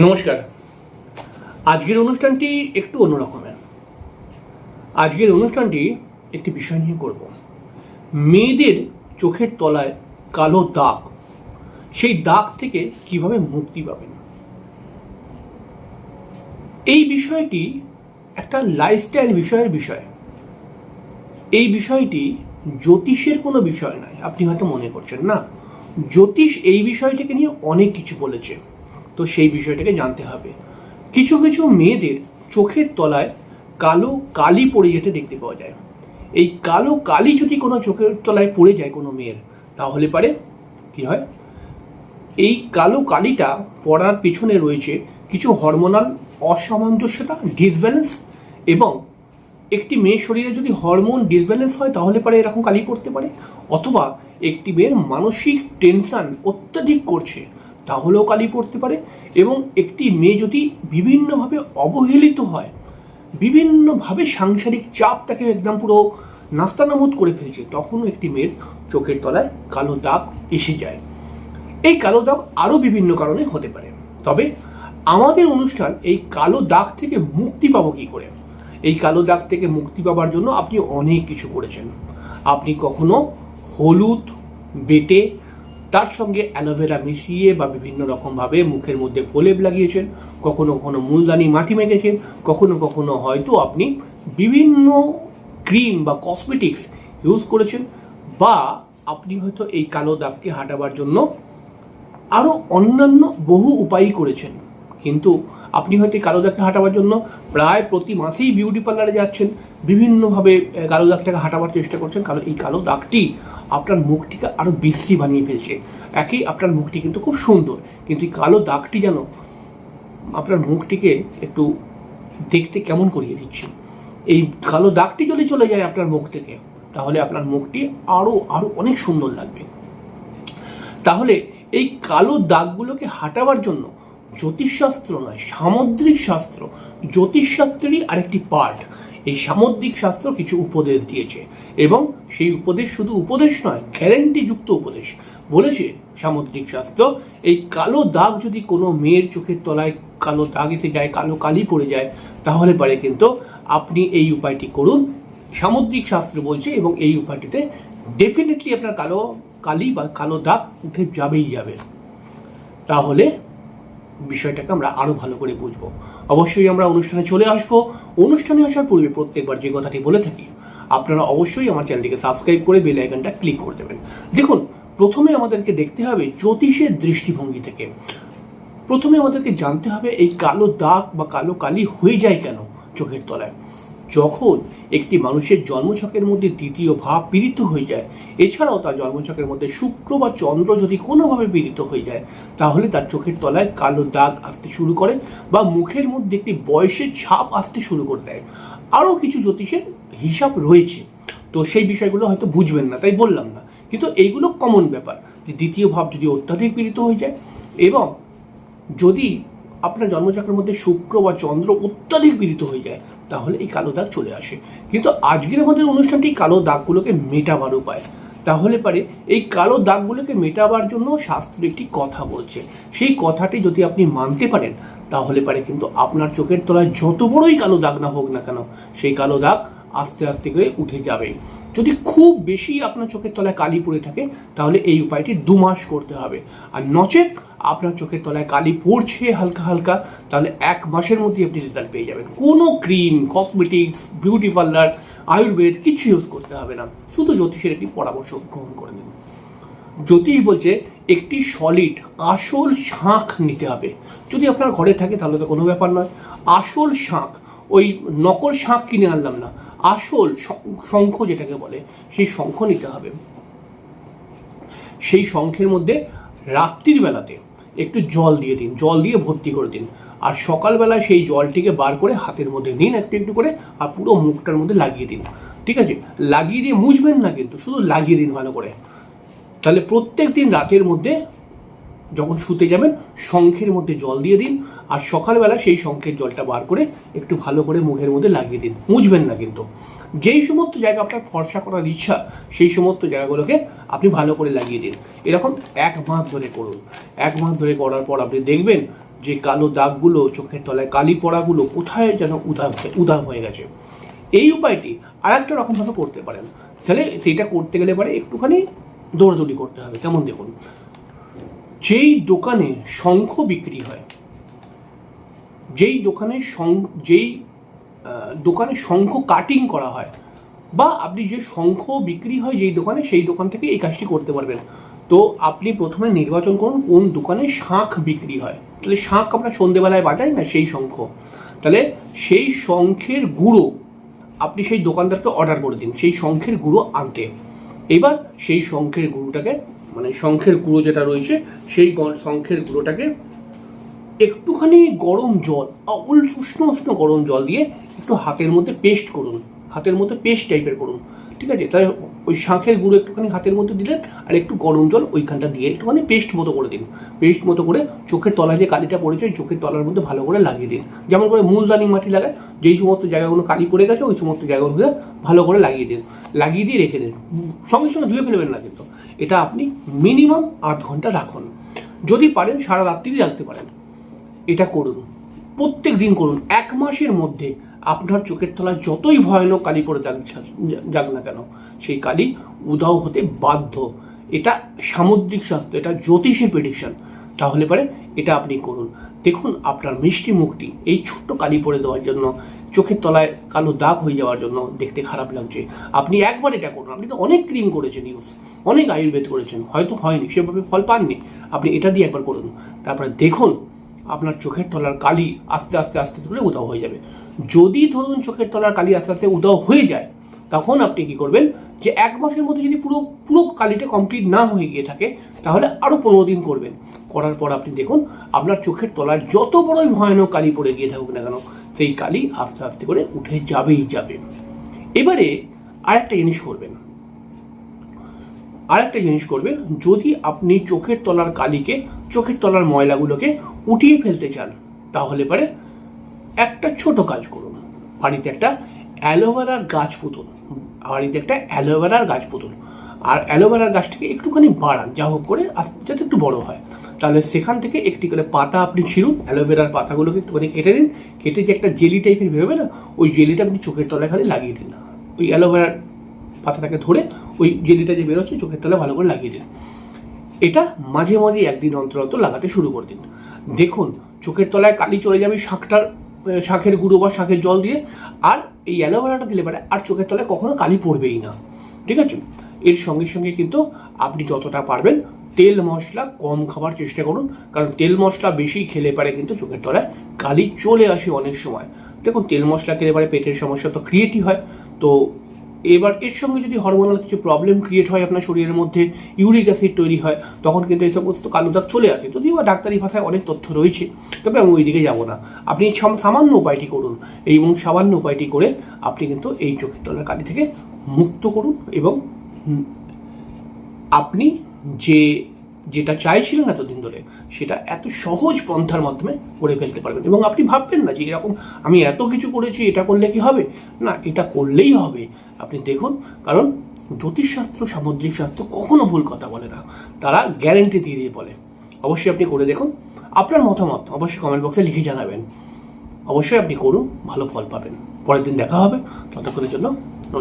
নমস্কার। আজকের অনুষ্ঠানটি একটু অন্যরকমের আজকের অনুষ্ঠানটি একটি বিষয় নিয়ে করব। মেয়েদের চোখের তলায় কালো দাগ, সেই দাগ থেকে কীভাবে মুক্তি পাবেন? এই বিষয়টি একটা লাইফস্টাইল বিষয়ের বিষয়। এই বিষয়টি জ্যোতিষের কোনো বিষয় নয়, আপনি হয়তো মনে করছেন, না? জ্যোতিষ এই বিষয়টিকে নিয়ে অনেক কিছু বলেছে। তো সেই বিষয়টাকে জানতে হবে। কিছু কিছু মেয়েদের চোখের তলায় কালো কালি পড়ে যেতে দেখতে পাওয়া যায়। এই কালো কালি যদি কোনো চোখের তলায় পড়ে যায় কোনো মেয়ের, তাহলে পারে কি হয়? এই কালো কালিটা পড়ার পেছনে রয়েছে কিছু হরমোনাল অসামঞ্জস্যতা ডিসব্যালেন্স এবং একটি মেয়ের শরীরে যদি হরমোন ডিসব্যালেন্স হয়, তাহলে পারে এরকম কালি পড়তে পারে। অথবা একটি মেয়ের মানসিক টেনশন অত্যাধিক করছে। তাহলেও কালি পড়তে পারে এবং একটি মেয়ে যদি বিভিন্নভাবে অবহেলিত হয়, বিভিন্নভাবে সাংসারিক চাপ তাকে একদম পুরো নাস্তানামুদ করে ফেলছে, তখনও একটি মেয়ের চোখের তলায় কালো দাগ এসে যায়। এই কালো দাগ আরও বিভিন্ন কারণে হতে পারে। তবে আমাদের অনুষ্ঠান এই কালো দাগ থেকে মুক্তি পাবো কী করে? এই কালো দাগ থেকে মুক্তি পাবার জন্য আপনি অনেক কিছু করেছেন। আপনি কখনো হলুদ, বেটে তার সঙ্গে অ্যালোভেরা মিশিয়ে বা বিভিন্ন রকমভাবে মুখের মধ্যে প্রলেপ লাগিয়েছেন, কখনো কখনো মূলদানি মাটি মেখেছেন, কখনো কখনো হয়তো আপনি বিভিন্ন ক্রিম বা কসমেটিক্স ইউজ করেছেন বা আপনি হয়তো এই কালো দাগকে হাঁটাবার জন্য আরও অন্যান্য বহু উপায়ই করেছেন। কিন্তু আপনি হয়তো কালো দাগকে হাঁটাবার জন্য প্রায় প্রতি মাসেই বিউটি পার্লারে যাচ্ছেন, বিভিন্নভাবে কালো দাগটাকে হাঁটাবার চেষ্টা করছেন, কারণ এই কালো দাগটি আপনার মুখটিকে আরও বিশ্রী বানিয়ে ফেলছে। একই আপনার মুখটি কিন্তু খুব সুন্দর, কিন্তু এই কালো দাগটি যেন আপনার মুখটিকে একটু দেখতে কেমন করিয়ে দিচ্ছে। এই কালো দাগটি যদি চলে যায় আপনার মুখ থেকে, তাহলে আপনার মুখটি আরও আরও অনেক সুন্দর লাগবে। তাহলে এই কালো দাগগুলোকে হাঁটাবার জন্য জ্যোতিষশাস্ত্র নয়, সামুদ্রিক শাস্ত্র। জ্যোতিষশাস্ত্রেরই আরেকটি পার্ট এই সামুদ্রিক শাস্ত্র কিছু উপদেশ দিয়েছে এবং সেই উপদেশ শুধু উপদেশ নয়, গ্যারেন্টিযুক্ত উপদেশ। বলেছে সামুদ্রিক শাস্ত্র, এই কালো দাগ যদি কোনো মেয়ের চোখের তলায় কালো দাগ এসে যায়, কালো কালি পড়ে যায়, তাহলে পারে কিন্তু আপনি এই উপায়টি করুন। সামুদ্রিক শাস্ত্র বলছে এবং এই উপায়টিতে ডেফিনেটলি আপনার কালো কালি বা কালো দাগ উঠে যাবেই যাবে। তাহলে বিষয়টাকে আমরা আরও ভালো করে বুঝব। অবশ্যই আমরা অনুষ্ঠানে চলে আসব। অনুষ্ঠানে আসার পূর্বে প্রত্যেকবার যে কথাটি বলে থাকি, আপনারা অবশ্যই আমার চ্যানেলটিকে সাবস্ক্রাইব করে বেল আইকনটা ক্লিক করে দেবেন। দেখুন, প্রথমে আমাদেরকে দেখতে হবে জ্যোতিষের দৃষ্টিভঙ্গি থেকে। প্রথমে আমাদেরকে জানতে হবে এই কালো দাগ বা কালো কালি হয়ে যায় কেন চোখের তলায়। যখন একটি মানুষের জন্মছকের মধ্যে দ্বিতীয় ভাব পীড়িত হয়ে যায়, এছাড়াও তার জন্মছকের মধ্যে শুক্র বা চন্দ্র যদি কোনোভাবে পীড়িত হয়ে যায়, তাহলে তার চোখের তলায় কালো দাগ আসতে শুরু করে বা মুখের মধ্যে একটি বয়সের ছাপ আসতে শুরু করে দেয়। আরও কিছু জ্যোতিষের হিসাব রয়েছে। তো সেই বিষয়গুলো হয়তো বুঝবেন না, তাই বললাম না। কিন্তু এইগুলো কমন ব্যাপার যে দ্বিতীয় ভাব যদি অত্যাধিক পীড়িত হয়ে যায় এবং যদি আপনার জন্মচক্রের মধ্যে শুক্র বা চন্দ্র অত্যাধিক পীড়িত হয়ে যায় তাহলে এই কালো দাগ চলে আসে। কিন্তু আজকের আমাদের অনুষ্ঠানটি কালো দাগগুলোকে মেটাবার উপায়। তাহলে পারে এই কালো দাগগুলোকে মেটাবার জন্য শাস্ত্র একটি কথা বলছে। সেই কথাটি যদি আপনি মানতে পারেন, তাহলে পারে কিন্তু আপনার চোখের তলায় যত বড়ই কালো দাগ না হোক না কেন, সেই কালো দাগ আস্তে আস্তে করে উঠে যাবে। যদি খুব বেশি আপনার চোখের তলায় কালি পড়ে থাকে, তাহলে এই উপায়টি দু মাস করতে হবে। আর নচেত আপনার চোখের তলায় কালি পড়ছে হালকা হালকা, তাহলে এক মাসের মধ্যে আপনি রেজাল্ট পেয়ে যাবেন। কোনো cream cosmetics beauty parlour Ayurveda কিছু ইউজ করতে হবে না। শুধু জ্যোতিষের একটি পরামর্শ গ্রহণ করে নিন। জ্যোতিষ বলছে, একটি সলিড আসল শাঁখ নিতে হবে। যদি আপনার ঘরে থাকে, তাহলে তো কোনো ব্যাপার নয়। আসল শাঁখ, ওই নকল শাঁখ কিনে আনলাম না। আসল শঙ্খ যেটাকে বলে, সেই শঙ্খ নিতে হবে। সেই শঙ্খের মধ্যে রাত্রির বেলাতে একটু জল দিয়ে দিন, জল দিয়ে ভর্তি করে দিন। আর সকালবেলায় সেই জলটিকে বার করে হাতের মধ্যে নিন একটু একটু করে, আর পুরো মুখটার মধ্যে লাগিয়ে দিন। ঠিক আছে? লাগিয়ে দিয়ে মুছবেন না কিন্তু, শুধু লাগিয়ে দিন ভালো করে। তাহলে প্রত্যেক দিন রাতের মধ্যে যখন শুতে যাবেন, শঙ্খের মধ্যে জল দিয়ে দিন, আর সকালবেলা সেই শঙ্খের জলটা বার করে একটু ভালো করে মুখের মধ্যে লাগিয়ে দিন। মুছবেন না কিন্তু। যেই সমস্ত জায়গা আপনার ফর্সা করার ইচ্ছা, সেই সমস্ত জায়গাগুলোকে আপনি ভালো করে লাগিয়ে দিন। এরকম এক মাস ধরে করুন। এক মাস ধরে করার পর আপনি দেখবেন যে কালো দাগগুলো, চোখের তলায় কালি পড়াগুলো কোথায় যেন উদা উদা হয়ে গেছে। এই উপায়টি আর একটা রকমভাবে করতে পারেন। তাহলে সেইটা করতে গেলে পরে একটুখানি দৌড়াদৌড়ি করতে হবে। কেমন দেখুন? যেই দোকানে শঙ্খ বিক্রি হয়, যেই দোকানে যেই দোকানে শঙ্খ কাটিং করা হয় বা আপনি যে শঙ্খ বিক্রি হয় যেই দোকানে, সেই দোকান থেকে এই কাজটি করতে পারবেন। তো আপনি প্রথমে নির্বাচন করুন কোন দোকানে শাঁখ বিক্রি হয়। তাহলে শাঁখ আমরা সন্ধেবেলায় বাজাই না সেই শঙ্খ? তাহলে সেই শঙ্খের গুঁড়ো আপনি সেই দোকানদারকে অর্ডার করে দিন, সেই শঙ্খের গুঁড়ো আনতে। এবার সেই শঙ্খের গুঁড়োটাকে মানে শঙ্খের গুঁড়ো যেটা রয়েছে সেই শঙ্খের গুঁড়োটাকে একটুখানি গরম জল আ, উষ্ণ উষ্ণ গরম জল দিয়ে একটু হাতের মধ্যে পেস্ট করুন। হাতের মধ্যে পেস্ট টাইপের করুন। ঠিক আছে? তাই ওই শাঁখের গুঁড়ো একটুখানি হাতের মধ্যে দিলেন আর একটু গরম জল ওইখানটা দিয়ে একটুখানি পেস্ট মতো করে দিন। পেস্ট মতো করে চোখের তলায় যে কালিটা পড়েছে ওই চোখের তলার মধ্যে ভালো করে লাগিয়ে দিন। যেমন করে মূলদানি মাটি লাগায় যেই সমস্ত জায়গাগুলো কালি পড়ে গেছে ওই সমস্ত জায়গাগুলো ভালো করে লাগিয়ে দিন। লাগিয়ে দিয়ে রেখে দিন। সঙ্গে সঙ্গে ধুয়ে ফেলবেন না কিন্তু। এটা আপনি মিনিমাম আধ ঘণ্টা রাখুন। যদি পারেন, সারা রাত্রি রাখতে পারেন। এটা করুন। প্রত্যেক দিন করুন। এক মাসের মধ্যে আপনার চোখের তলায় যতই ভয়ানক কালি পড়ে যাক না কেন, সেই কালি উদাও হতে বাধ্য। এটা সামুদ্রিক স্বাস্থ্য, এটা জ্যোতিষের প্রেডিকশন তাহলে পরে এটা আপনি করুন। দেখুন আপনার মিষ্টি মুখটি এই ছোট্ট কালি পড়ে দেওয়ার জন্য চোখের তলায় কালো দাগ হয়ে যাওয়ার জন্য দেখতে খারাপ লাগছে। আপনি একবার এটা করুন। আপনি তো অনেক ক্রিম করেছেন ইউজ অনেক আয়ুর্বেদ করেছেন। হয়তো হয়নি, সেভাবে ফল পাননি। আপনি এটা দিয়ে একবার করুন। তারপরে দেখুন, আপনার চোখের তলার কালি আস্তে আস্তে আস্তে আস্তে করে উদাও হয়ে যাবে। যদি ধরুন চোখের তলার কালি আস্তে আস্তে উদাও হয়ে যায়, তখন আপনি কি করবেন যে এক মাসের মধ্যে যদি পুরো পুরো কালিটা কমপ্লিট না হয়ে গিয়ে থাকে, তাহলে আরও পনেরো দিন করবেন। করার পর আপনি দেখুন, আপনার চোখের তলার যত বড়ই ভয়ানক কালি পড়ে গিয়ে থাকুক না কেন সেই কালি আস্তে আস্তে করে উঠে যাবেই যাবে। এবারে আরেকটা জিনিস করবেন। আরেকটা জিনিস করবেন, যদি আপনি চোখের তলার কালিকে, চোখের তলার ময়লাগুলোকে উঠিয়ে ফেলতে চান, তাহলে পরে একটা ছোট কাজ করুন। বাড়িতে একটা অ্যালোভেরার গাছ পুতুন। বাড়িতে একটা অ্যালোভেরার গাছ পুতুন। আর অ্যালোভেরার গাছটাকে একটুখানি বাড়ান, যা হোক করে আস্তে, যাতে একটু বড় হয়। তাহলে সেখান থেকে একটি করে পাতা আপনি ছিঁড়ুন অ্যালোভেরার পাতাগুলোকে একটুখানি কেটে দিন কেটে যে একটা জেলি টাইপের বেরোবে না, ওই জেলিটা আপনি চোখের তলায় খালি লাগিয়ে দিন। ওই অ্যালোভেরার পাতাটাকে ধরে ওই জেলিটা যে বেরোচ্ছে চোখের তলায় ভালো করে লাগিয়ে দিন। এটা মাঝে মাঝে একদিন অন্তর অন্তর লাগাতে শুরু করে দিন। দেখুন, চোখের তলায় কালি চলে যাবে শাঁখটার শাঁখের গুঁড়ো বা শাঁখের জল দিয়ে, আর এই অ্যালোভেরাটা দিলে পারে আর চোখের তলায় কখনো কালি পড়বেই না। ঠিক আছে? এর সঙ্গে সঙ্গে কিন্তু আপনি যতটা পারবেন তেল মশলা কম খাবার চেষ্টা করুন, কারণ তেল মশলা বেশি খেলে পারে কিন্তু চোখের তলায় কালি চলে আসে অনেক সময়। দেখুন, তেল মশলা খেলে পারে পেটের সমস্যা তো ক্রিয়েটই হয়। তো এবার এর সঙ্গে যদি হরমোনাল কিছু প্রবলেম ক্রিয়েট হয় আপনার শরীরের মধ্যে ইউরিক অ্যাসিড তৈরি হয়, তখন কিন্তু এই সমস্ত কালো দাগ চলে আসে। যদিও বা ডাক্তারি ভাষায় অনেক তথ্য রয়েছে, তবে আমি ওই দিকে যাব না। আপনি এই সাম- সামান্য উপায়টি করুন এবং সামান্য উপায়টি করে আপনি কিন্তু এই চোখের তলার কালি থেকে মুক্ত করুন এবং আপনি যে, যেটা চাইছিলেন এতদিন ধরে, সেটা এত সহজ পন্থার মাধ্যমে করে ফেলতে পারবেন। এবং আপনি ভাববেন না যে এরকম, আমি এত কিছু করেছি, এটা করলে কি হবে? না, এটা করলেই হবে। আপনি দেখুন, কারণ জ্যোতিষশাস্ত্র, সামুদ্রিক শাস্ত্র কখনো ভুল কথা বলে না। তারা গ্যারেন্টি দিয়ে দিয়ে বলে। অবশ্যই আপনি করে দেখুন। আপনার মতামত অবশ্যই কমেন্ট বক্সে লিখে জানাবেন। অবশ্যই আপনি করুন, ভালো ফল পাবেন। পরের দিন দেখা হবে। ততক্ষণের জন্য